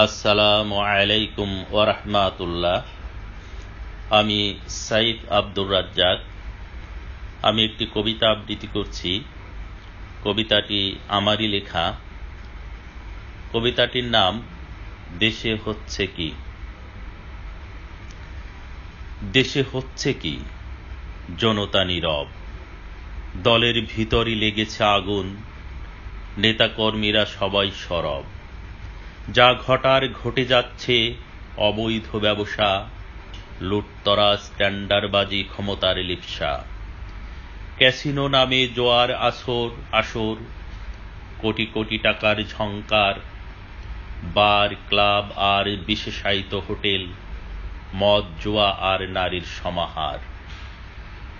আসসালামু আলাইকুম ওরহমাতুল্লাহ আমি সাইফ আব্দুর রাজ্জাক। আমি একটি কবিতা আবৃত্তি করছি। কবিতাটি আমারই লেখা। কবিতাটির নাম, দেশে হচ্ছে কি? দেশে হচ্ছে কি? জনতা নীরব। দলের ভিতরই লেগেছে আগুন। নেতাকর্মীরা সবাই সরব। যা ঘটার ঘটে যাচ্ছে, অবৈধ ব্যবসা, লুটতরা স্ট্যান্ডারবাজি ক্ষমতার লিপসা। ক্যাসিনো নামে জোয়ার আসর আসর, কোটি কোটি টাকার ঝংকার, বার, ক্লাব আর বিশেষায়িত হোটেল, মদ, জোয়া আর নারীর সমাহার।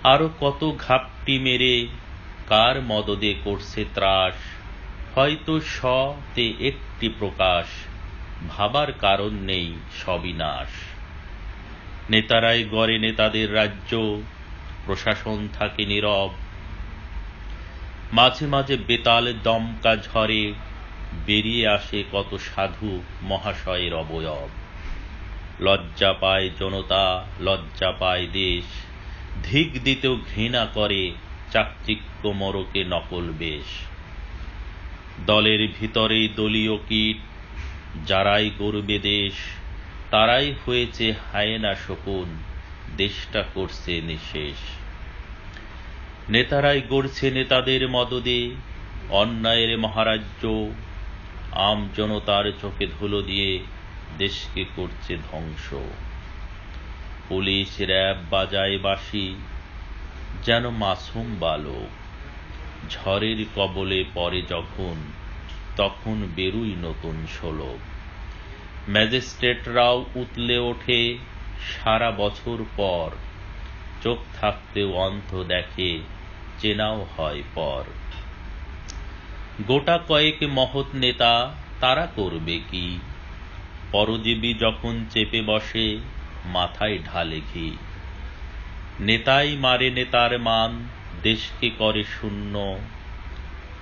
আরও কত ঘাপটি মেরে, কার মদদে করছে ত্রাস হয়তো সতে একটি প্রকাশ, ভাবার কারণ নেই সবিনাশ নেতারাই গড়ে নেতাদের রাজ্য, প্রশাসন থাকে নীরব। মাঝে মাঝে বেতাল দমকা ঝরে বেরিয়ে আসে কত সাধু মহাশয়ের অবয়ব। লজ্জা পায় জনতা, লজ্জা পায় দেশ, ধিক দিতেও ঘৃণা করে চাকচিক্য মরকে নকল বেশ। দলের ভিতরেই দলীয় কীট, যারাই গর্বে দেশ, তারাই হয়েছে হায়েনা শকুন, দেশটা করছে নিশেষ। নেতারাই গড়ছে নেতাদের মদদে, অন্যায়ের মহারাজ্য, আম জনতার চোখে ধুলো দিয়ে দেশকে করছে ধ্বংস। পুলিশ র্যাব বাজায় বাসি যেন মাসুম বালক। ঝড়ের কবলে পড়ে যখন, তখন বেরুই নতুন শোলক। ম্যাজিস্ট্রেটরাও উতলে ওঠে, সারা বছর পর। চোখ থাকতেও অন্ধ দেখে, চেনাও হয় পর। গোটা কয়েক মহৎ নেতা, তারা করবে কি? পরজীবী যখন চেপে বসে, মাথায় ঢালে ঘি। নেতাই মারে নেতার মান দেশকে করে শূন্য।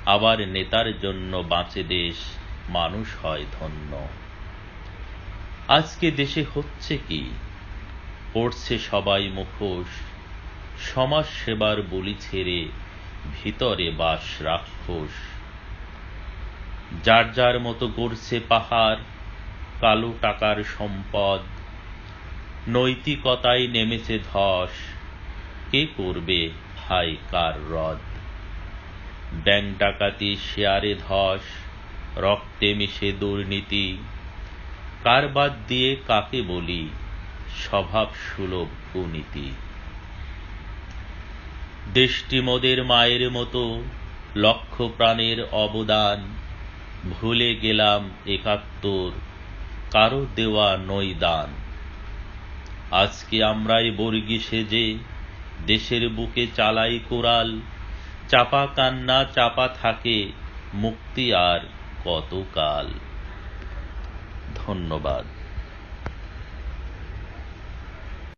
আবার নেতার জন্য বাঁচে দেশ, মানুষ হয় ধন্য। আজকে দেশে হচ্ছে কি? পড়ছে সবাই মুখোশ। সমাজ সেবার বলি ছেড়ে ভিতরে বাস রাক্ষস। যার যার মতো গড়ছে পাহাড়, কালো টাকার সম্পদ, নৈতিকতায় নেমেছে ধস। কে করবে? হাই কার রদ? ব্যাংক ডাকাতি শেয়ারে ধস, রক্তে মিশে দুর্নীতি। কার বাদ দিয়ে কাকে বলি? স্বভাব সুলভ কুনীতি। দেশটি মোদের মায়ের মতো, লক্ষ প্রাণের অবদান। ভুলে গেলাম একাত্তর, কারও দেওয়া নই দান আজকে আমরাই বর্গি সেজে দেশের বুকে চালাই কোরাল চাপা কান্না চাপা থাকে মুক্তি আর কতকাল। ধন্যবাদ।